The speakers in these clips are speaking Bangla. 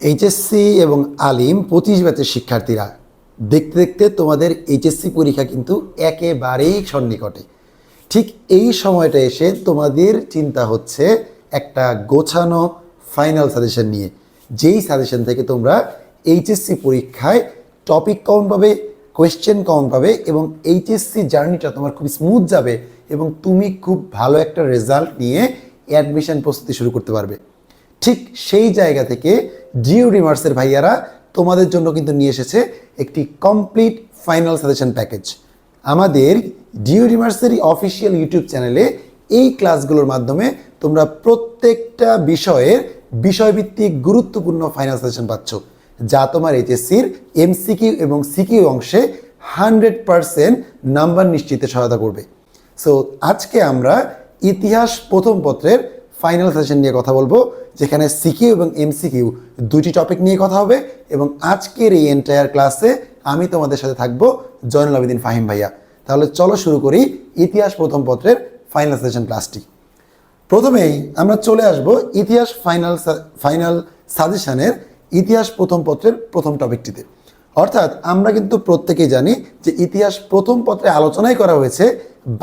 এইচএসসি এবং আলিম পঁচিশ ব্যাচের শিক্ষার্থীরা। দেখতে দেখতে তোমাদের এইচএসসি পরীক্ষা কিন্তু একেবারেই সন্নিকটে। ঠিক এই সময়টা এসে তোমাদের চিন্তা হচ্ছে একটা গোছানো ফাইনাল সাজেশন নিয়ে। যেই সাজেশন থেকে তোমরা এইচএসসি পরীক্ষায় টপিক কমন পাবে কোয়েশ্চেন কমন পাবে এবং এইচএসসি জার্নিটা তোমার খুব স্মুথ যাবে এবং তুমি খুব ভালো একটা রেজাল্ট নিয়ে অ্যাডমিশন প্রস্তুতি শুরু করতে পারবে। ঠিক সেই জায়গা থেকে জিও ভাইয়ারা তোমাদের জন্য কিন্তু নিয়ে এসেছে একটি কমপ্লিট ফাইনাল সাজেশন প্যাকেজ আমাদের জিও অফিসিয়াল ইউটিউব চ্যানেলে এই ক্লাসগুলোর মাধ্যমে তোমরা প্রত্যেকটা বিষয়ের বিষয়ভিত্তিক গুরুত্বপূর্ণ ফাইনাল সাজেশন পাচ্ছ, যা তোমার এইচএসসির এমসিকিউ এবং সিকিউ অংশে হান্ড্রেড পারসেন্ট নাম্বার নিশ্চিতে সহায়তা করবে। সো আজকে আমরা ইতিহাস প্রথম পত্রের ফাইনাল সেশন নিয়ে কথা বলব, যেখানে সিকিউ এবং এমসিকিউ দুটি টপিক নিয়ে কথা হবে এবং আজকের এই এন্টায়ার ক্লাসে আমি তোমাদের সাথে থাকব জয়নুল আবেদিন ফাহিম ভাইয়া। তাহলে চলো শুরু করি ইতিহাস প্রথম পত্রের ফাইনাল সেশন ক্লাসটি প্রথমেই আমরা চলে আসব ইতিহাস ফাইনাল ফাইনাল সাজেশনের ইতিহাস প্রথম পত্রের প্রথম টপিকটিতে অর্থাৎ আমরা কিন্তু প্রত্যেকেই জানি যে ইতিহাস প্রথম পত্রে আলোচনাই করা হয়েছে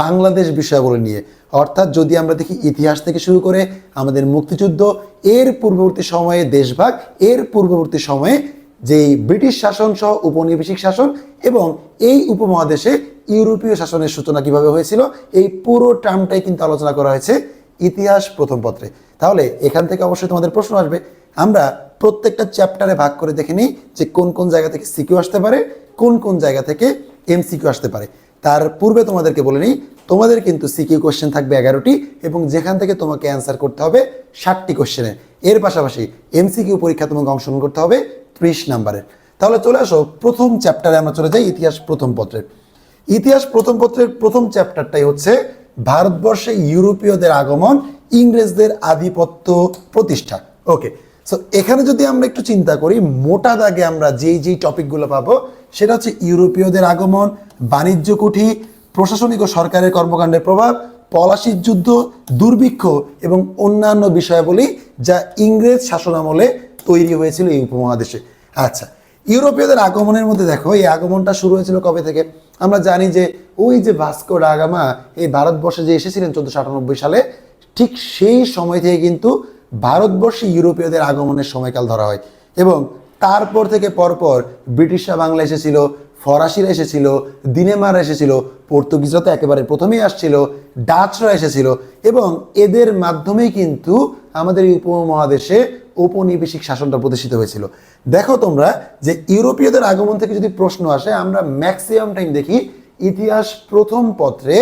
বাংলাদেশ বিষয়াবলী নিয়ে। অর্থাৎ যদি আমরা দেখি ইতিহাস থেকে শুরু করে আমাদের মুক্তিযুদ্ধ, এর পূর্ববর্তী সময়ে দেশভাগ, এর পূর্ববর্তী সময়ে যেই ব্রিটিশ শাসন সহ উপনিবেশিক শাসন এবং এই উপমহাদেশে ইউরোপীয় শাসনের সূচনা কীভাবে হয়েছিল, এই পুরো টার্মটাই কিন্তু আলোচনা করা হয়েছে ইতিহাস প্রথম পত্রে। তাহলে এখান থেকে অবশ্যই তোমাদের প্রশ্ন আসবে আমরা প্রত্যেকটা চ্যাপ্টারে ভাগ করে দেখে নিই যে কোন কোন জায়গা থেকে সিকিউ আসতে পারে, কোন কোন জায়গা থেকে এমসিকিউ আসতে পারে। তার পূর্বে তোমাদেরকে বলে নিই, তোমাদের কিন্তু সিকিউ কোশ্চেন থাকবে এগারোটি এবং যেখান থেকে তোমাকে অ্যান্সার করতে হবে ষাটটি কোশ্চেনে এর পাশাপাশি এমসিকিউ পরীক্ষা তোমাকে অংশগ্রহণ করতে হবে ত্রিশ নাম্বারের। তাহলে চলে আসো প্রথম চ্যাপ্টারে আমরা চলে যাই ইতিহাস প্রথম পত্রের ইতিহাস প্রথম পত্রের প্রথম চ্যাপ্টারটাই হচ্ছে ভারতবর্ষে ইউরোপীয়দের আগমন, ইংরেজদের আধিপত্য প্রতিষ্ঠা। ওকে সো এখানে যদি আমরা একটু চিন্তা করি, মোটা দাগে আমরা যেই যেই টপিকগুলো পাবো, সেটা হচ্ছে ইউরোপীয়দের আগমন, বাণিজ্য কুঠি, প্রশাসনিক ও সরকারের কর্মকাণ্ডের প্রভাব, পলাশির যুদ্ধ, দুর্ভিক্ষ এবং অন্যান্য বিষয়াবলী যা ইংরেজ শাসনামলে তৈরি হয়েছিল এই উপমহাদেশে। আচ্ছা ইউরোপীয়দের আগমনের মধ্যে দেখো, এই আগমনটা শুরু হয়েছিল কবে থেকে? আমরা জানি যে ওই যে ভাস্কো ডাগামা এই ভারতবর্ষে যে এসেছিলেন চোদ্দোশো আটানব্বই সালে, ঠিক সেই সময় থেকে কিন্তু ভারতবর্ষে ইউরোপীয়দের আগমনের সময়কাল ধরা হয় এবং তারপর থেকে পরপর ব্রিটিশরা বাংলা এসেছিল, ফরাসিরা এসেছিল, দিনেমার এসেছিল, পর্তুগিজরা তো একেবারে প্রথমেই আসছিল, ডাচরা এসেছিল এবং এদের মাধ্যমেই কিন্তু আমাদের এই উপমহাদেশে ঔপনিবেশিক শাসনটা প্রতিষ্ঠিত হয়েছিল। দেখো তোমরা যে ইউরোপীয়দের আগমন থেকে যদি প্রশ্ন আসে, আমরা ম্যাক্সিমাম টাইম দেখি ইতিহাস প্রথম পত্রে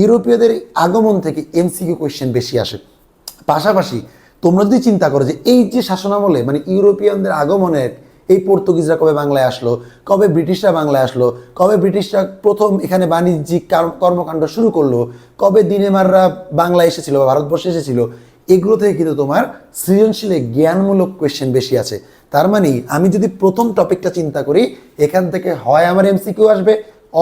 ইউরোপীয়দের আগমন থেকে এমসিকিউ কোয়েশ্চেন বেশি আসে। পাশাপাশি তোমরা যদি চিন্তা করো যে এই যে শাসনামলে মানে ইউরোপিয়ানদের আগমনের এই পর্তুগিজরা কবে বাংলায় আসলো, কবে ব্রিটিশরা বাংলায় আসলো, কবে ব্রিটিশরা প্রথম এখানে বাণিজ্যিক কর্মকাণ্ড শুরু করল, কবে দিনেমাররা বাংলায় এসেছিল বা ভারতবর্ষে এসেছিল, এগুলো থেকে কিন্তু তোমার সৃজনশীলে জ্ঞানমূলক কোয়েশ্চেন বেশি আছে। তার মানে আমি যদি প্রথম টপিকটা চিন্তা করি, এখান থেকে হয় আমার এমসিকিউ আসবে,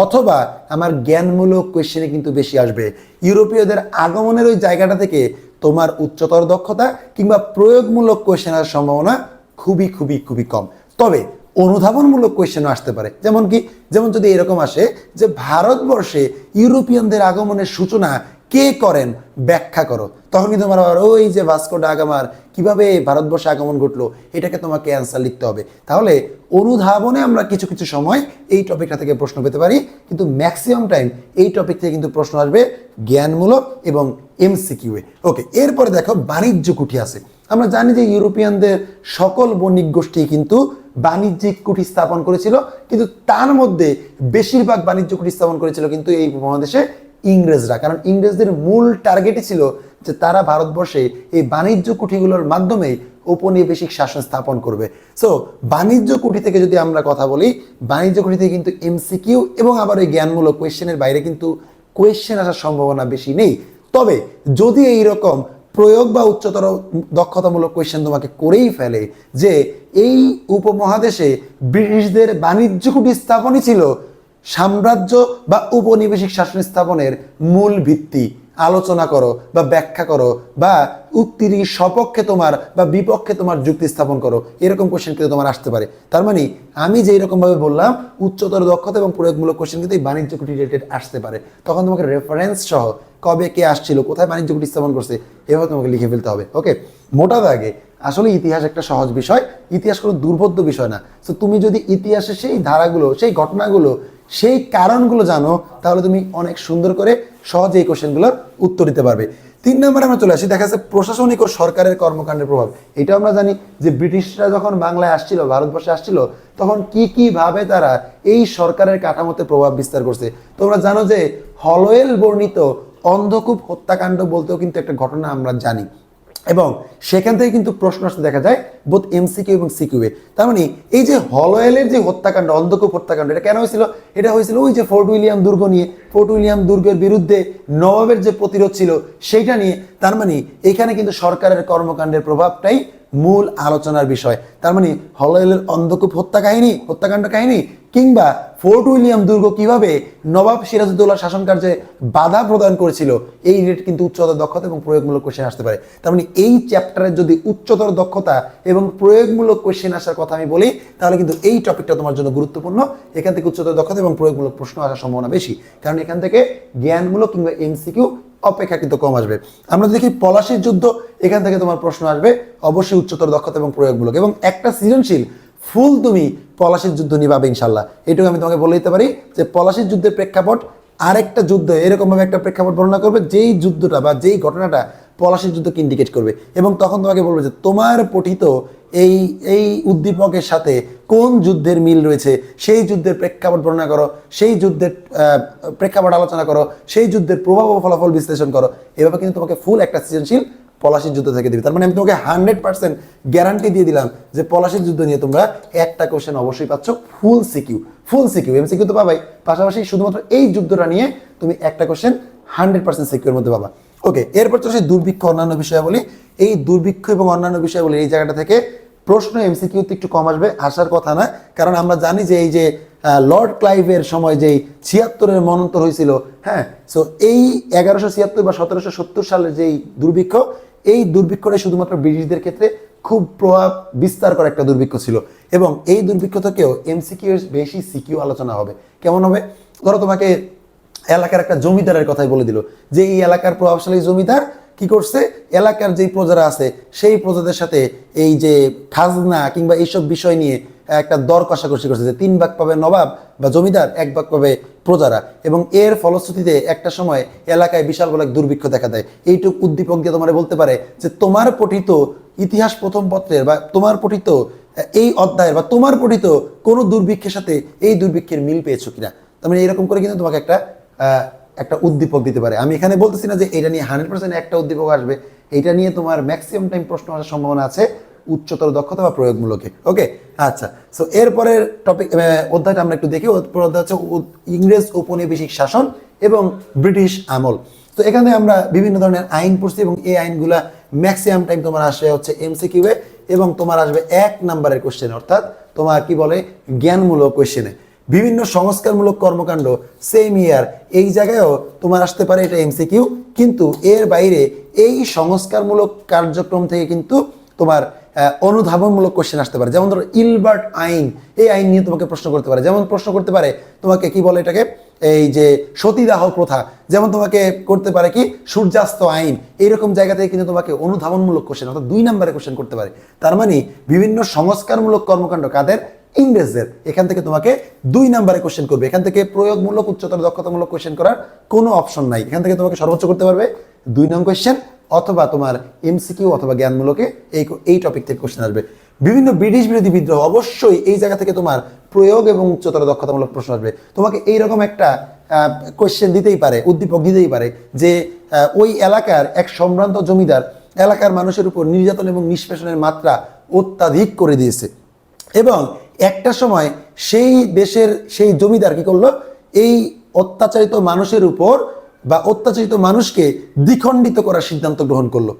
অথবা আমার জ্ঞানমূলক কোয়েশ্চেনে কিন্তু বেশি আসবে। ইউরোপীয়দের আগমনের ওই জায়গাটা থেকে তোমার উচ্চতর দক্ষতা কিংবা প্রয়োগমূলক কোয়েশ্চেন আসার সম্ভাবনা খুবই খুবই খুবই কম। তবে অনুধাবনমূলক কোয়েশ্চেনও আসতে পারে। যেমন কি, যেমন যদি এরকম আসে যে ভারতবর্ষে ইউরোপিয়ানদের আগমনের সূচনা কে করেন? ব্যাখ্যা করো। তখন কিন্তু তোমার আবার, ওই যে ভাস্কো ডাগামার কীভাবে ভারতবর্ষে আগমন ঘটলো? এটাকে তোমাকে অ্যান্সার লিখতে হবে। তাহলে অনুধাবনে আমরা কিছু কিছু সময় এই টপিকটা থেকে প্রশ্ন পেতে পারি, কিন্তু ম্যাক্সিমাম টাইম এই টপিক থেকে কিন্তু প্রশ্ন আসবে জ্ঞানমূলক এবং এমসিকিউএ ওকে এরপরে দেখো বাণিজ্য কুঠি আছে। আমরা জানি যে ইউরোপিয়ানদের সকল বণিক গোষ্ঠী কিন্তু বাণিজ্যিক কুঠি স্থাপন করেছিল, কিন্তু তার মধ্যে বেশিরভাগ বাণিজ্য কুঠি স্থাপন করেছিল কিন্তু এই উপমহাদেশে ইংরেজরা। কারণ ইংরেজদের মূল টার্গেটই ছিল যে তারা ভারতবর্ষে এই বাণিজ্য কুঠিগুলোর মাধ্যমে ঔপনিবেশিক শাসন স্থাপন করবে। সো বাণিজ্য কুঠি থেকে যদি আমরা কথা বলি, বাণিজ্য কুঠি থেকে কিন্তু এমসিকিউ এবং আবার ওই জ্ঞানমূলক কোয়েশ্চেনের বাইরে কিন্তু কোয়েশ্চেন আসার সম্ভাবনা বেশি নেই। তবে, যদি এই রকম প্রয়োগ বা উচ্চতর দক্ষতামূলক কোয়েশ্চেন তোমাকে করেই ফেলে যে এই উপমহাদেশে ব্রিটিশদের বাণিজ্য কুটি স্থাপনই ছিল সাম্রাজ্য বা উপনিবেশিক শাসন স্থাপনের মূল ভিত্তি। আলোচনা করো বা ব্যাখ্যা করো বা উক্তির সপক্ষে তোমার বা বিপক্ষে তোমার যুক্তি স্থাপন করো। এরকম কোশ্চেন কিন্তু তোমার আসতে পারে। তার মানে আমি যেই রকম ভাবে বললাম, উচ্চতর দক্ষতা এবং প্রয়োগমূলক কোশ্চেন কিন্তু এই বাণিজ্য কুটি রিলেটেড আসতে পারে। তখন তোমাকে রেফারেন্স সহ কবে কে আসছিল, কোথায় বাণিজ্য কুটি স্থাপন করছে, এভাবে তোমাকে লিখে ফেলতে হবে ওকে মোটা দাগে, আসলে ইতিহাস একটা সহজ বিষয়। ইতিহাস কোনো দুর্বোধ্য বিষয় না। তো তুমি যদি ইতিহাসে সেই ধারাগুলো, সেই ঘটনাগুলো সেই কারণগুলো জানো, তাহলে তুমি অনেক সুন্দর করে সহজে এই কোশ্চেনগুলোর উত্তর দিতে পারবে। তিন নম্বরে আমরা চলে আসি, দেখা যাচ্ছে প্রশাসনিক ও সরকারের কর্মকাণ্ডের প্রভাব। এটা আমরা জানি যে ব্রিটিশরা যখন বাংলায় আসছিল, ভারতবর্ষে আসছিল, তখন কি কি ভাবে তারা এই সরকারের কাঠামোতে প্রভাব বিস্তার করছে। তোমরা জানো যে হলওয়েল বর্ণিত অন্ধকূপ হত্যাকাণ্ড বলতেও কিন্তু একটা ঘটনা আমরা জানি। এবং সেখান থেকে কিন্তু প্রশ্ন আসতে দেখা যায় বোধ এমসিকিউ এবং সিকিউএ তার মানে এই যে হলওয়েলের যে হত্যাকাণ্ড, অন্ধকূপ হত্যাকাণ্ড, এটা কেন হয়েছিল? এটা হয়েছিল ওই যে ফোর্ট উইলিয়াম দুর্গ নিয়ে। ফোর্ট উইলিয়াম দুর্গের বিরুদ্ধে নবাবের যে প্রতিরোধ ছিল, সেইটা নিয়ে। তার মানে এখানে কিন্তু সরকারের কর্মকাণ্ডের প্রভাবটাই মূল আলোচনার বিষয়। তার মানে হলওয়েলের অন্ধকূপ হত্যা কাহিনী হত্যাকাণ্ড কাহিনী, কিংবা ফোর্ট উইলিয়াম দুর্গ কীভাবে নবাব সিরাজউদ্দৌলা শাসন কার্যে বাধা প্রদান করেছিল, এই রেট কিন্তু উচ্চতর দক্ষতা এবং প্রয়োগমূলক কোশ্চেন আসতে পারে। তার মানে এই চ্যাপ্টারের যদি উচ্চতর দক্ষতা এবং প্রয়োগমূলক কোশ্চেন আসার কথা আমি বলি, তাহলে কিন্তু এই টপিকটা তোমার জন্য গুরুত্বপূর্ণ। এখান থেকে উচ্চতর দক্ষতা এবং প্রয়োগমূলক প্রশ্ন আসার সম্ভাবনা বেশি। কারণ এখান থেকে জ্ঞানমূলক কিংবা এমসিকিউ অপেক্ষাকৃত কম আসবে। আমরা দেখি পলাশির যুদ্ধ, এখান থেকে তোমার প্রশ্ন আসবে অবশ্যই উচ্চতর দক্ষতা এবং প্রয়োগমূলক। এবং একটা সৃজনশীল ফুল তুমি পলাশির যুদ্ধ নিবাবে ইনশাল্লাহ এটুকু আমি তোমাকে বলে দিতে পারি যে পলাশির যুদ্ধের প্রেক্ষাপট আরেকটা যুদ্ধ, এরকমভাবে একটা প্রেক্ষাপট বর্ণনা করবে যেই যুদ্ধটা বা যেই ঘটনাটা পলাশির যুদ্ধকে ইন্ডিকেট করবে। এবং তখন তোমাকে বলবে যে, তোমার পঠিত এই এই উদ্দীপকের সাথে কোন যুদ্ধের মিল রয়েছে? সেই যুদ্ধের প্রেক্ষাপট বর্ণনা করো, সেই যুদ্ধের প্রেক্ষাপট আলোচনা করো, সেই যুদ্ধের প্রভাব ও ফলাফল বিশ্লেষণ করো। এভাবে কিন্তু তোমাকে ফুল একটা সৃজনশীল পলাশির যুদ্ধ থেকে দিবে। তার মানে আমি তোমাকে হান্ড্রেড পার্সেন্ট গ্যারান্টি দিয়ে দিলাম যে পলাশির যুদ্ধ নিয়ে তোমরা একটা কোশ্চেন অবশ্যই পাচ্ছ full CQ full CQ MCQ তো পাবাই। পাশাপাশি শুধুমাত্র এই যুদ্ধটা নিয়ে তুমি একটা কোশ্চেন হান্ড্রেড পার্সেন্ট সিকিউর মধ্যে পাবা। ওকে এরপর তো সেই দুর্ভিক্ষ অন্যান্য বিষয় বলি। এই দুর্ভিক্ষ এবং অন্যান্য বিষয় বলি, এই জায়গাটা থেকে প্রশ্ন এমসিকিউতে একটু কম আসবে, আসার কথা না কারণ আমরা জানি যে এই যে লর্ড ক্লাইভের সময় যেই ছিয়াত্তরের মনন্তর হয়েছিল হ্যাঁ? সো এই এগারোশো ছিয়াত্তর বা সতেরোশো সত্তর সালের যেই দুর্ভিক্ষ, এই দুর্ভিক্ষটা শুধুমাত্র ব্রিটিশদের ক্ষেত্রে খুব প্রভাব বিস্তার করা একটা দুর্ভিক্ষ ছিল। এবং এই দুর্ভিক্ষ থেকেও এমসিকিউ বেশি সিকিউ আলোচনা হবে। কেমন হবে? ধরো তোমাকে এলাকার একটা জমিদারের কথাই বলে দিল যে এই এলাকার প্রভাবশালী জমিদার কি করছে? এলাকার যেই প্রজারা আছে, সেই প্রজাদের সাথে এই যে খাজনা কিংবা এইসব বিষয় নিয়ে একটা দর কষাকষি করছে যে তিন ভাগ পাবে নবাব বা জমিদার, এক ভাগ পাবে প্রজারা। এবং এর ফলশ্রুতিতে একটা সময় এলাকায় বিশাল বড় এক দুর্ভিক্ষ দেখা দেয়। এইটুক উদ্দীপক দিয়ে তোমার বলতে পারে যে তোমার পঠিত ইতিহাস প্রথম পত্রের বা তোমার পঠিত এই অধ্যায়ের বা তোমার পঠিত কোনো দুর্ভিক্ষের সাথে এই দুর্ভিক্ষের মিল পেয়েছ কিনা? তার মানে এরকম করে কিন্তু তোমাকে একটা একটা উদ্দীপক দিতে পারে। আমি এখানে বলতেছি না যে এটা নিয়ে হান্ড্রেড পার্সেন্ট একটা উদ্দীপক আসবে। এটা নিয়ে তোমার ম্যাক্সিমাম টাইম প্রশ্ন আসার সম্ভাবনা আছে, উচ্চতর দক্ষতা বা প্রয়োগমূলকে। ওকে আচ্ছা। সো এরপরের টপিক অধ্যায়টা আমরা একটু দেখি। অধ্যায় হচ্ছে ইংরেজ ঔপনিবেশিক শাসন এবং ব্রিটিশ আমল। তো এখানে আমরা বিভিন্ন ধরনের আইন পড়ছি এবং এই আইনগুলা ম্যাক্সিমাম টাইম তোমার আসে হচ্ছে এমসিকিউয়ে এবং তোমার আসবে এক নাম্বারের কোশ্চেন অর্থাৎ তোমার কি বলে? জ্ঞানমূলক কোশ্চেনে বিভিন্ন সংস্কারমূলক কর্মকাণ্ড সেম ইয়ার এই জায়গায়ও তোমার আসতে পারে এটা এমসিকিউ কিন্তু এর বাইরে এই সংস্কারমূলক কার্যক্রম থেকে কিন্তু তোমার অনুধাবনমূলক কোশ্চেন আসতে পারে। যেমন ধরো ইলবার্ট আইন, এই আইন নিয়ে তোমাকে প্রশ্ন করতে পারে। যেমন প্রশ্ন করতে পারে, তোমাকে কি বলে এটাকে? এই যে সতীদাহ প্রথা। যেমন তোমাকে করতে পারে কি? সূর্যাস্ত আইন। এইরকম জায়গা থেকে কিন্তু তোমাকে অনুধাবনমূলক কোশ্চেন অর্থাৎ দুই নম্বরে কোশ্চেন করতে পারে। তার মানে বিভিন্ন সংস্কারমূলক কর্মকাণ্ড কাদের? ইংরেজদের, এখান থেকে তোমাকে দুই নাম্বারে কোশ্চেন করবে। এখান থেকে প্রয়োগমূলক, উচ্চতর, দক্ষতামূলক কোশ্চেন করার কোনো অপশন নাই। এখান থেকে তোমাকে সর্বোচ্চ করতে পারবে দুই নং কোশ্চেন অথবা তোমার এমসিকিউ অথবা জ্ঞানমূলকে এই এই টপিক থেকে কোশ্চেন আসবে। বিভিন্ন ব্রিটিশ বিরোধী বিদ্রোহ অবশ্যই এই জায়গা থেকে তোমার প্রয়োগ এবং উচ্চতর, দক্ষতামূলক প্রশ্ন আসবে। তোমাকে এইরকম একটা কোয়েশ্চেন দিতেই পারে, উদ্দীপক দিতেই পারে যে ওই এলাকার এক সম্ভ্রান্ত জমিদার এলাকার মানুষের উপর নির্যাতন এবং নিষ্পেষণের মাত্রা অত্যাধিক করে দিয়েছে। এবং একটা সময় সেই দেশের সেই জমিদার কি করল, এই অত্যাচারিত মানুষের উপর বা অত্যাচারিত মানুষকে দ্বিখণ্ডিত করার সিদ্ধান্ত গ্রহণ করল।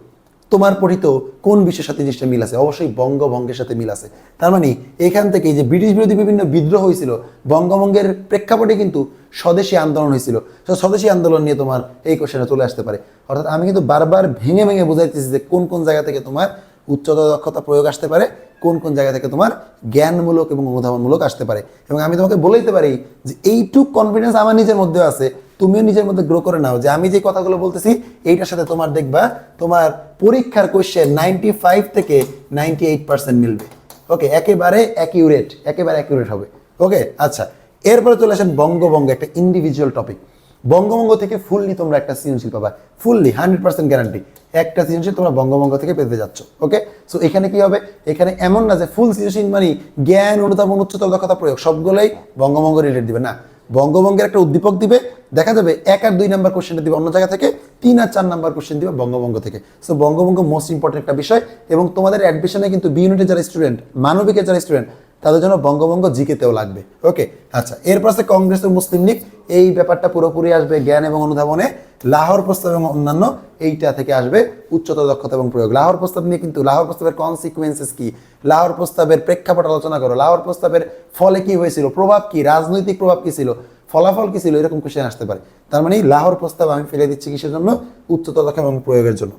তোমার পঠিত কোন বিশ্বের সাথে জিনিসটা মিল আছে? অবশ্যই বঙ্গভঙ্গের সাথে মিল আছে। তার মানে এখান থেকে যে ব্রিটিশ বিরোধী বিভিন্ন বিদ্রোহ হয়েছিল, বঙ্গভঙ্গের প্রেক্ষাপটে কিন্তু স্বদেশী আন্দোলন হয়েছিল। স্বদেশী আন্দোলন নিয়ে তোমার এই কোশ্চেনটা চলে আসতে পারে। অর্থাৎ আমি কিন্তু বারবার ভেঙে ভেঙে বোঝাইতেছি যে কোন কোন জায়গা থেকে তোমার উচ্চতর দক্ষতা প্রয়োগ আসতে পারে। কোন কোন জায়গা থেকে তোমার জ্ঞানমূলক এবং অনুধাবনমূলক আসতে পারে। এবং আমি তোমাকে বলে দিতে পারি যে এইটুক কনফিডেন্স আমার নিজের মধ্যে আছে, তুমিও নিজের মধ্যে গ্রো করে নাও। যে আমি যে কথাগুলো বলতেছি, এইটার সাথে তোমার দেখবা তোমার পরীক্ষার কোশ্চেন নাইনটি ফাইভ থেকে নাইনটি এইট পার্সেন্ট মিলবে। ওকে একেবারে অ্যাকিউরেট একেবারে অ্যাকিউরেট হবে। ওকে আচ্ছা এরপরে চলে আসেন বঙ্গবঙ্গ একটা ইন্ডিভিজুয়াল টপিক বঙ্গবঙ্গ থেকে ফুললি তোমরা একটা সৃজনশীল পাবা। ফুললি হান্ড্রেড পার্সেন্ট গ্যারান্টি একটা সৃজনশীল তোমরা বঙ্গবঙ্গ থেকে পেতে যাচ্ছ ওকে সো এখানে কি হবে? এখানে এমন না যে ফুল সৃজনশীল মানে জ্ঞান, অনুধাবন, উচ্চতর দক্ষতা প্রয়োগ, সবগুলোই বঙ্গবঙ্গ রিলেটেড দিবে। না বঙ্গবঙ্গের একটা উদ্দীপক দিবে, দেখা যাবে এক আর দুই নাম্বার কোশ্চেনটা দিবে অন্য জায়গা থেকে, তিন আর চার নাম্বার কোশ্চেন দিবে বঙ্গবঙ্গ থেকে। সো বঙ্গবঙ্গ মোস্ট ইম্পর্টেন্ট একটা বিষয় এবং তোমাদের অ্যাডমিশনে কিন্তু বি ইউনিটের যারা স্টুডেন্ট মানবিকের যারা স্টুডেন্ট তাদের জন্য বঙ্গবঙ্গ জিকেতেও লাগবে। ওকে আচ্ছা এরপর আছে কংগ্রেস ও মুসলিম লীগ। এই ব্যাপারটা পুরোপুরি আসবে জ্ঞান এবং অনুধাবনে। লাহোর প্রস্তাব এবং অন্যান্য এইটা থেকে আসবে উচ্চতর দক্ষতা এবং প্রয়োগ। লাহোর প্রস্তাব নিয়ে কিন্তু, লাহোর প্রস্তাবের কনসিকুয়েন্সেস কি? লাহোর প্রস্তাবের প্রেক্ষাপট আলোচনা করো। লাহোর প্রস্তাবের ফলে কি হয়েছিল? প্রভাব কি? রাজনৈতিক প্রভাব কি ছিল? ফলাফল কি ছিল? এরকম কোশ্চেন আসতে পারে। তার মানে লাহোর প্রস্তাব আমি ফেলে দিচ্ছি কিসের জন্য? উচ্চতর দক্ষতা এবং প্রয়োগের জন্য।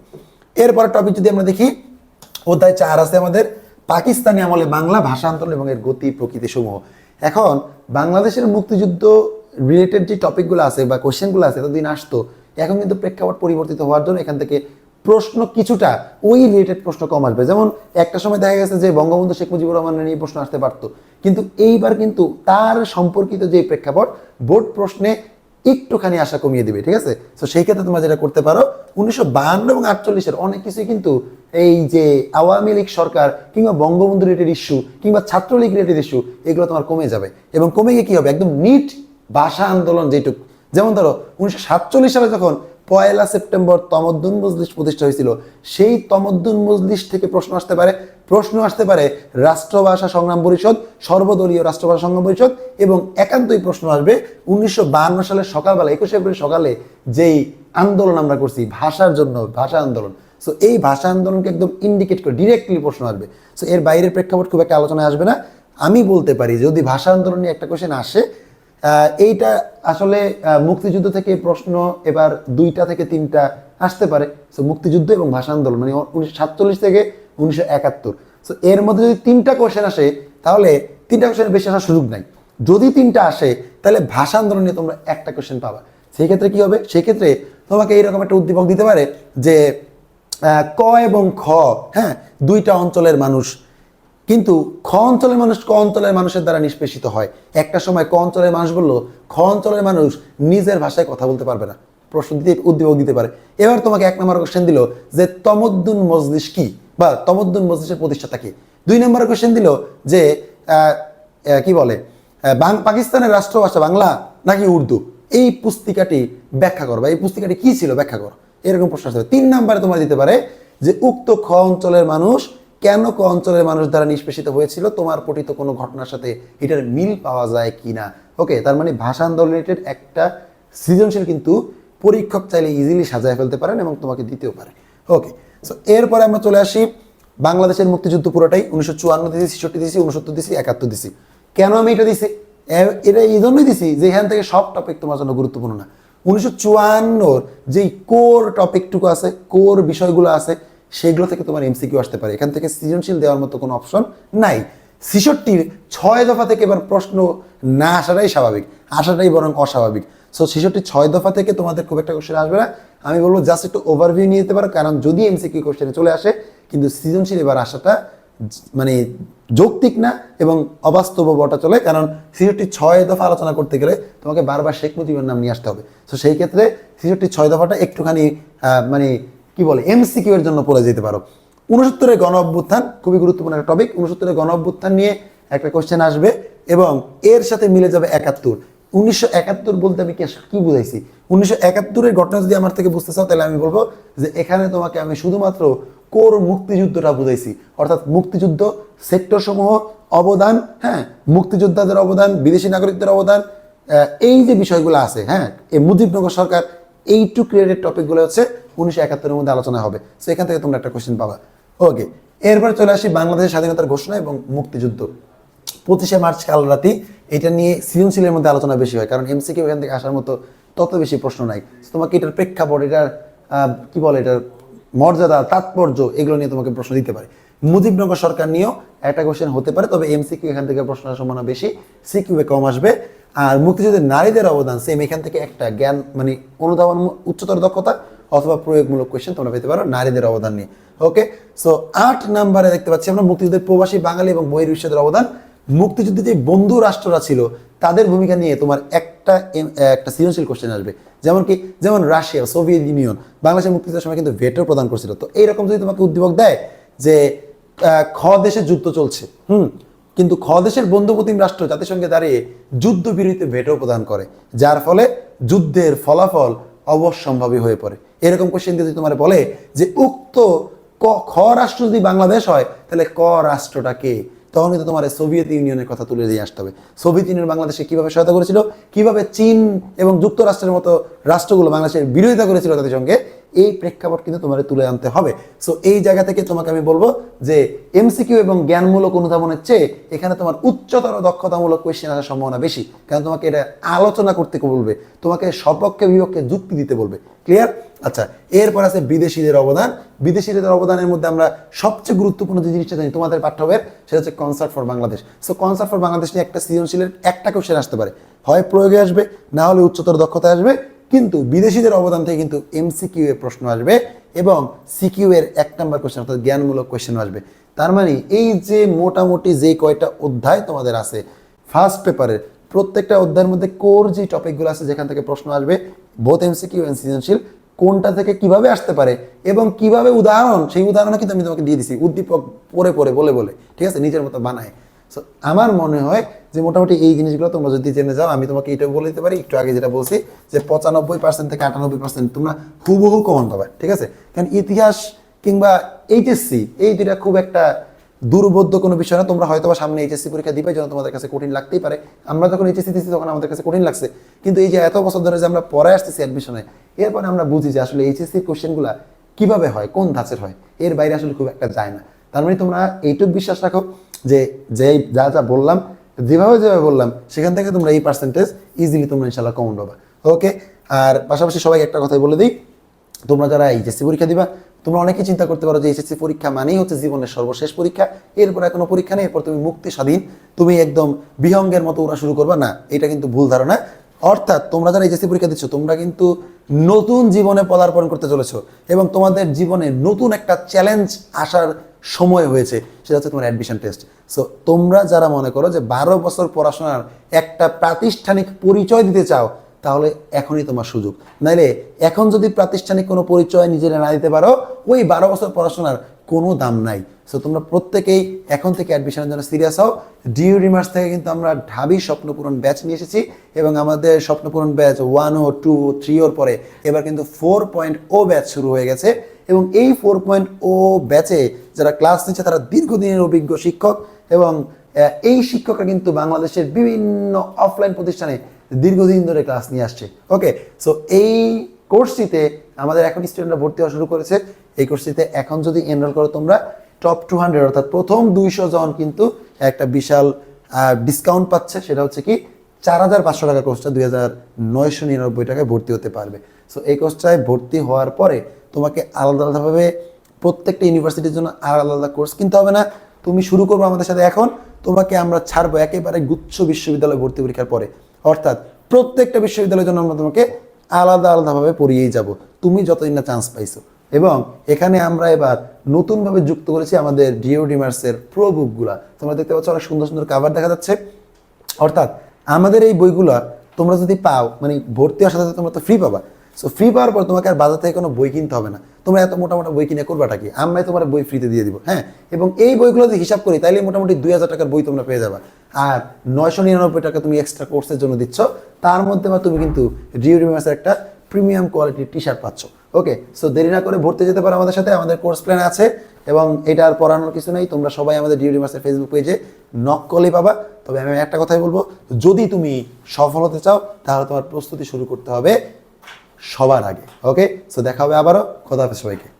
এরপর টপিক যদি আমরা দেখি, অধ্যায় চার আছে আমাদের। পাকিস্তানি আমলে বাংলা ভাষা আন্দোলন এবং এর গতি প্রকৃতি সমূহ এখন বাংলাদেশের মুক্তিযুদ্ধ রিলেটেড যে টপিকগুলো আছে বা কোশ্চেনগুলো আছে, এতদিন আসতো, এখন কিন্তু প্রেক্ষাপট পরিবর্তিত হওয়ার জন্য এখান থেকে প্রশ্ন কিছুটা ওই রিলেটেড প্রশ্ন কম আসবে। যেমন একটা সময় দেখা গেছে যে বঙ্গবন্ধু শেখ মুজিবুর রহমানের নিয়ে প্রশ্ন আসতে পারতো। কিন্তু এইবার কিন্তু তার সম্পর্কিত যে প্রেক্ষাপট, বোর্ড প্রশ্নে একটুখানি আশা কমিয়ে দিবে, ঠিক আছে? তো সেই ক্ষেত্রে তোমরা যেটা করতে পারো, উনিশশো বাহান্ন এবং আটচল্লিশের অনেক কিছুই কিন্তু এই যে আওয়ামী লীগ সরকার কিংবা বঙ্গবন্ধু রিলেটেড ইস্যু কিংবা ছাত্রলীগ রিলেটেড ইস্যু এগুলো তোমার কমে যাবে। এবং কমে গিয়ে কি হবে? একদম নিট ভাষা আন্দোলন যেটুক। যেমন ধরো, উনিশশো সাতচল্লিশ সালে যখন পয়লা সেপ্টেম্বর তমদ্দুন মজলিস প্রতিষ্ঠা হয়েছিল, সেই তমদ্দুন মজলিস থেকে প্রশ্ন আসতে পারে। প্রশ্ন আসতে পারে রাষ্ট্রভাষা সংগ্রাম পরিষদ, সর্বদলীয় রাষ্ট্রভাষা সংগ্রাম পরিষদ এবং একান্তই প্রশ্ন আসবে উনিশশো সালের সকালবেলা, একুশে এপ্রিল সকালে যেই আন্দোলন আমরা করছি, ভাষার জন্য ভাষা আন্দোলন। সো এই ভাষা আন্দোলনকে একদম ইন্ডিকেট করে ডিরেক্টলি প্রশ্ন আসবে। সো এর বাইরের প্রেক্ষাপট খুব একটা আলোচনায় আসবে না। আমি বলতে পারি, যদি ভাষা আন্দোলন নিয়ে একটা কোশ্চেন আসে এইটা আসলে মুক্তিযুদ্ধ থেকে প্রশ্ন এবার দুইটা থেকে তিনটা আসতে পারে। সো মুক্তিযুদ্ধ এবং ভাষা আন্দোলন মানে উনিশশো সাতচল্লিশ থেকে উনিশশো একাত্তর। সো এর মধ্যে যদি তিনটা কোশ্চেন আসে, তাহলে তিনটা কোশ্চেনের বেশি আসার সুযোগ নাই। যদি তিনটা আসে, তাহলে ভাষা আন্দোলন নিয়ে তোমরা একটা কোশ্চেন পাবা। সেই ক্ষেত্রে কি হবে? সেক্ষেত্রে তোমাকে এইরকম একটা উদ্দীপক দিতে পারে যে ক এবং খ হ্যাঁ দুইটা অঞ্চলের মানুষ। কিন্তু খ অঞ্চলের মানুষ ক অঞ্চলের মানুষের দ্বারা নিষ্পেষিত হয়। একটা সময় ক অঞ্চলের মানুষ বলল, খ অঞ্চলের মানুষ নিজের ভাষায় কথা বলতে পারবে না। প্রশ্ন দিতে উদ্দীপক দিতে পারে। এবার তোমাকে এক নম্বর কোশ্চেন দিল যে তমদ্দুন মজলিস কি? বা তমদ্দুন মজলিসের প্রতিষ্ঠাতা কি? দুই নম্বর কোশ্চেন দিল যে কি বলে? পাকিস্তানের রাষ্ট্রভাষা বাংলা নাকি উর্দু? এই পুস্তিকাটি ব্যাখ্যা করো বা এই পুস্তিকাটি কি ছিল ব্যাখ্যা করো। এরকম প্রশ্ন আসতে তিন নম্বরে তোমার দিতে পারে যে, উক্ত খ অঞ্চলের মানুষ কেন ক অঞ্চলের মানুষ দ্বারা নিষ্পেষিত হয়েছিল? তোমার পঠিত কোনো ঘটনার সাথে এটার মিল পাওয়া যায় কি না ওকে তার মানে ভাষা আন্দোলন রিলেটেড একটা সৃজনশীল কিন্তু পরীক্ষক চাইলে ইজিলি সাজায় ফেলতে পারেন এবং তোমাকে দিতেও পারে। ওকে সো এরপরে আমরা চলে আসি বাংলাদেশের মুক্তিযুদ্ধ পুরোটাই, উনিশশো চুয়ান্ন দিছি, ছেষট্টি দিছি, উনসত্তর দিছি, একাত্তর দিছি। কেন আমি এটা দিছি? এটা এই জন্যই দিছি যে এখান থেকে সব টপিক তোমার জন্য গুরুত্বপূর্ণ না। উনিশশো চুয়ান্নর যেই কোর টপিকটুকু আছে, কোর বিষয়গুলো আছে, সেগুলো থেকে তোমার এমসিকিউ আসতে পারে। এখান থেকে সৃজনশীল দেওয়ার মতো কোনো অপশন নাই। ছেষট্টির ছয় দফা থেকে এবার প্রশ্ন না আসাটাই স্বাভাবিক, আসাটাই বরং অস্বাভাবিক। সো ছেষট্টি ছয় দফা থেকে তোমাদের খুব একটা কোশ্চেন আসবে না। আমি বলব জাস্ট একটু ওভারভিউ নিয়ে যেতে পারো, কারণ যদি এমসিকিউ কোশ্চেনে চলে আসে, কিন্তু সৃজনশীল এবার আসাটা মানে যৌক্তিক না এবং অবাস্তব বটা চলে, কারণ ছেষট্টি ছয় দফা আলোচনা করতে গেলে তোমাকে বারবার শেখ মুজিবের নাম নিয়ে আসতে হবে। তো সেই ক্ষেত্রে ছেষট্টি ছয় দফাটা একটুখানি মানে কি বলে এমসিকিউ এর জন্য পড়ে যেতে পারো। উনসত্তরের গণ অভ্যুত্থান, খুবই গুরুত্বপূর্ণ একটা টপিক উনসত্তরের গণ অভ্যুত্থান নিয়ে একটা কোশ্চেন আসবে এবং এর সাথে মিলে যাবে একাত্তর। উনিশশো একাত্তর বলতে আমি কি- বুঝাইছি? উনিশশো একাত্তরের ঘটনা যদি আমার থেকে বুঝতে চাও, তাহলে আমি বলব যে এখানে তোমাকে আমি শুধুমাত্র কোর মুক্তিযুদ্ধটা বুঝাইছি। অর্থাৎ মুক্তিযুদ্ধ সেক্টর সমূহ অবদান হ্যাঁ মুক্তিযোদ্ধাদের অবদান, বিদেশি নাগরিকদের অবদান এই যে বিষয়গুলো আছে হ্যাঁ এই মুজিবনগর সরকার এইটুক রিলেটেড টপিকগুলো হচ্ছে উনিশশো একাত্তরের মধ্যে আলোচনা হবে। সো এখান থেকে তোমরা একটা কোশ্চেন পাবা। ওকে এরপর চলে আসি বাংলাদেশের স্বাধীনতার ঘোষণা এবং মুক্তিযুদ্ধ। পঁচিশে মার্চ কাল রাতি এটা নিয়ে সৃজনশীলের মধ্যে আলোচনা বেশি হয়, কারণ এমসিকিউ এখান থেকে আসার মতো তত বেশি প্রশ্ন নাই। তোমাকে এটার প্রেক্ষাপট, এটার কি বলে এটার মর্যাদা, তাৎপর্য, এগুলো নিয়ে তোমাকে প্রশ্ন দিতে পারে। মুজিবনগর সরকার নিয়েও একটা কোয়েশ্চেন হতে পারে, তবে এমসিকিউ এখান থেকে প্রশ্ন সম্ভাবনা বেশি সিকিউবে কম আসবে। আর মুক্তিযুদ্ধের নারীদের অবদান সেম এখান থেকে একটা জ্ঞান মানে অনুধাবন, উচ্চতর দক্ষতা অথবা প্রয়োগমূলক কোয়েশ্চেন তোমরা পেতে পারো নারীদের অবদান নিয়ে। ওকে সো আট নাম্বারে দেখতে পাচ্ছি আমরা মুক্তিযুদ্ধের প্রবাসী বাঙালি এবং বহির্বিশ্বের অবদান। মুক্তিযুদ্ধে যে বন্ধু রাষ্ট্ররা ছিল, তাদের ভূমিকা নিয়ে তোমার একটা একটা সৃজনশীল কোশ্চেন আসবে। যেমন কি, যেমন রাশিয়া, সোভিয়েত ইউনিয়ন, বাংলাদেশের মুক্তিযুদ্ধের সময় কিন্তু ভেটো প্রদান করছিল। তো এইরকম যদি তোমাকে উদ্দীপক দেয় যে খ দেশে যুদ্ধ চলছে, হুম, কিন্তু খ দেশের বন্ধুপ্রতিম রাষ্ট্র জাতিসংঘে দাঁড়িয়ে যুদ্ধ বিরতিতে ভেটো প্রদান করে, যার ফলে যুদ্ধের ফলাফল অবশ্যম্ভাবী হয়ে পড়ে। এরকম কোশ্চেন যদি তোমার বলে যে, উক্ত ক, খ রাষ্ট্র যদি বাংলাদেশ হয়, তাহলে ক রাষ্ট্রটা কে তখন কিন্তু তোমার সোভিয়েত ইউনিয়নের কথা তুলে দিয়ে আসতে হবে। সোভিয়েত ইউনিয়ন বাংলাদেশে কীভাবে সহায়তা করেছিল? কীভাবে চীন এবং যুক্তরাষ্ট্রের মতো রাষ্ট্রগুলো বাংলাদেশের বিরোধিতা করেছিল তাদের সঙ্গে? এই প্রেক্ষাপট কিন্তু তোমার তুলে আনতে হবে। সো এই জায়গা থেকে তোমাকে আমি বলব যে এমসিকিউ এবং জ্ঞানমূলক অনুধাবনের চেয়ে এখানে তোমার উচ্চতর দক্ষতামূলক কোয়েশ্চেন আসার সম্ভাবনা বেশি। কারণ তোমাকে এটা আলোচনা করতে বলবে, তোমাকে সপক্ষে বিপক্ষে যুক্তি দিতে বলবে। ক্লিয়ার আচ্ছা এরপর আছে বিদেশিদের অবদান। বিদেশিদের অবদানের মধ্যে আমরা সবচেয়ে গুরুত্বপূর্ণ যে জিনিসটা জানি তোমাদের পাঠ্য হবে সেটা হচ্ছে concert for Bangladesh so concert for Bangladesh নিয়ে একটা সৃজনশীলের একটা কোশ্চেন আসতে পারে। হয় প্রয়োগে আসবে, না হলে উচ্চতর দক্ষতা আসবে। কিন্তু বিদেশিদের অবদান থেকে কিন্তু এমসিকিউ এর প্রশ্ন আসবে এবং সিকিউ এর এক নম্বর কোয়েশ্চেন অর্থাৎ জ্ঞানমূলক কোশ্চেন আসবে। তার মানে এই যে মোটামুটি যে কয়টা অধ্যায় তোমাদের আছে ফার্স্ট পেপারের প্রত্যেকটা অধ্যায়ের মধ্যে কোর যে টপিকগুলো আছে যেখান থেকে প্রশ্ন আসবে বোথ এমসিকিউ এন্ড সৃজনশীল, কোনটা থেকে কীভাবে আসতে পারে এবং কীভাবে উদাহরণ, সেই উদাহরণ কিন্তু আমি তোমাকে দিয়ে দিছি, উদ্দীপক পরে পরে বলে বলে, ঠিক আছে? নিজের মতো বানায়। সো আমার মনে হয় যে মোটামুটি এই জিনিসগুলো তোমরা যদি জেনে যাও, আমি তোমাকে এটাও বলে দিতে পারি। একটু আগে যেটা বলছি যে পঁচানব্বই পার্সেন্ট থেকে আটানব্বই পার্সেন্ট তোমরা হুবহু কমন পাবে, ঠিক আছে? কারণ ইতিহাস কিংবা এইচএসসি এই দুইটা খুব একটা দুর্বোধ্য কোনো বিষয় না। তোমরা হয়তো সামনে এইচএসসি পরীক্ষা দিবে যেন তোমাদের কাছে কঠিন লাগতেই পারে। আমরা যখন এইচএসসি দিচ্ছি তখন আমাদের কাছে কঠিন লাগছে। কিন্তু এই যে এত বছর ধরে যে আমরা পরে আসতেছি অ্যাডমিশনে এরপরে আমরা বুঝি যে আসলে এইচএসসি কোশ্চেনগুলো কীভাবে হয়, কোন ধাঁচের হয়? এর বাইরে আসলে খুব একটা যায় না। তার মানে তোমরা এইটুক বিশ্বাস রাখো। যে যে যা যা বললাম, যেভাবে যেভাবে বললাম, সেখান থেকে তোমরা এই পার্সেন্টেজ ইজিলি তোমরা ইনশাল্লাহ কমন পাবা। ওকে আর পাশাপাশি সবাই একটা কথাই বলে দিই, তোমরা যারা এইচএসসি পরীক্ষা দিবা, তোমরা অনেকে চিন্তা করতে পারো যে এইচএসসি পরীক্ষা মানেই হচ্ছে জীবনের সর্বশেষ পরীক্ষা। এরপর কোনো পরীক্ষা নেই, এরপর তুমি মুক্তি স্বাধীন তুমি একদম বিহঙ্গের মতো ওরা শুরু করবা। না, এটা কিন্তু ভুল ধারণা। অর্থাৎ তোমরা যারা এইচএসসি পরীক্ষা দিচ্ছ, তোমরা কিন্তু নতুন জীবনে পদার্পণ করতে চলেছো এবং তোমাদের জীবনে নতুন একটা চ্যালেঞ্জ আসার সময় হয়েছে, সেটা হচ্ছে তোমার অ্যাডমিশন টেস্ট সো তোমরা যারা মনে করো যে বারো বছর পড়াশোনার একটা প্রাতিষ্ঠানিক পরিচয় দিতে চাও, তাহলে এখনই তোমার সুযোগ। নাইলে এখন যদি প্রাতিষ্ঠানিক কোনো পরিচয় নিজেরা না দিতে পারো, ওই বারো বছর পড়াশোনার কোনো দাম নাই। সো তোমরা প্রত্যেকেই এখন থেকে অ্যাডমিশনের জন্য সিরিয়াস হও। ডিউ রিমার্স থেকে কিন্তু আমরা ঢাবি স্বপ্নপূরণ ব্যাচ নিয়ে এসেছি এবং আমাদের স্বপ্নপূরণ ব্যাচ ওয়ান ও টু থ্রি ওর পরে এবার কিন্তু ফোর পয়েন্ট ও ব্যাচ শুরু হয়ে গেছে। এবং এই ফোর পয়েন্ট ও ব্যাচে যারা ক্লাস নিচ্ছে, তারা দীর্ঘদিনের অভিজ্ঞ শিক্ষক এবং এই শিক্ষকরা কিন্তু বাংলাদেশের বিভিন্ন অফলাইন প্রতিষ্ঠানে দীর্ঘদিন ধরে ক্লাস নিয়ে আসছে। ওকে সো এই কোর্সটিতে আমাদের এখন স্টুডেন্টরা ভর্তি হওয়া শুরু করেছে। এই কোর্সটিতে এখন যদি এনরোল করো তোমরা টপ টু হান্ড্রেড অর্থাৎ প্রথম দুইশো জন কিন্তু একটা বিশাল ডিসকাউন্ট পাচ্ছে। সেটা হচ্ছে কি, চার হাজার পাঁচশো টাকা কোর্সটা দুই হাজার নয়শো নিরানব্বই টাকায় ভর্তি হতে পারবে। সো এই কোর্সটায় ভর্তি হওয়ার পরে তোমাকে আলাদা আলাদাভাবে প্রত্যেকটা ইউনিভার্সিটির জন্য আলাদা আলাদা কোর্স কিনতে হবে না। তুমি শুরু করব আমাদের সাথে এখন। তোমাকে আমরা ছাড়বো একেবারে গুচ্ছ বিশ্ববিদ্যালয় ভর্তি পরীক্ষার পরে। অর্থাৎ প্রত্যেকটা বিশ্ববিদ্যালয়ের জন্য আমরা তোমাকে আলাদা আলাদাভাবে পড়িয়েই যাব। তুমি যতদিন না চান্স পাইছো। এবং এখানে আমরা এবার নতুনভাবে যুক্ত করেছি আমাদের ডিও ডিমার্সের প্রো বুকগুলা তোমরা দেখতে পাচ্ছ অনেক সুন্দর সুন্দর কাভার দেখা যাচ্ছে। অর্থাৎ আমাদের এই বইগুলো তোমরা যদি পাও মানে ভর্তি হওয়ার সাথে সাথে তোমরা তো ফ্রি পাবা। সো ফ্রি পাওয়ার পর তোমাকে আর বাজার থেকে কোনো বই কিনতে হবে না। তোমরা এত মোটা মোটা বই কিনে করবাটা কি? আমরাই তোমার বই ফ্রিতে দিয়ে দিব হ্যাঁ? এবং এই বইগুলো যদি হিসাব করি, তাইলে মোটামুটি দুই হাজার টাকার বই তোমরা পেয়ে যাবা। আর নয়শো নিরানব্বই টাকা তুমি এক্সট্রা কোর্সের জন্য দিচ্ছ। তার মধ্যে আবার তুমি কিন্তু রিউ রিমার্সের একটা প্রিমিয়াম কোয়ালিটির টি শার্ট পাচ্ছ। ওকে সো দেরি না করে ভর্তি যেতে পারো আমাদের সাথে, আমাদের কোর্স প্ল্যান আছে। এবং এটা আর পড়ানোর কিছু নেই, তোমরা সবাই আমাদের ডিউরি মাসের ফেসবুক পেজে নক করলেই পাবা। তবে আমি একটা কথাই বলব, যদি তুমি সফল হতে চাও, তাহলে তোমার প্রস্তুতি শুরু করতে হবে সবার আগে ওকে সো দেখা হবে আবারও খোদা হাফেজ সবাইকে।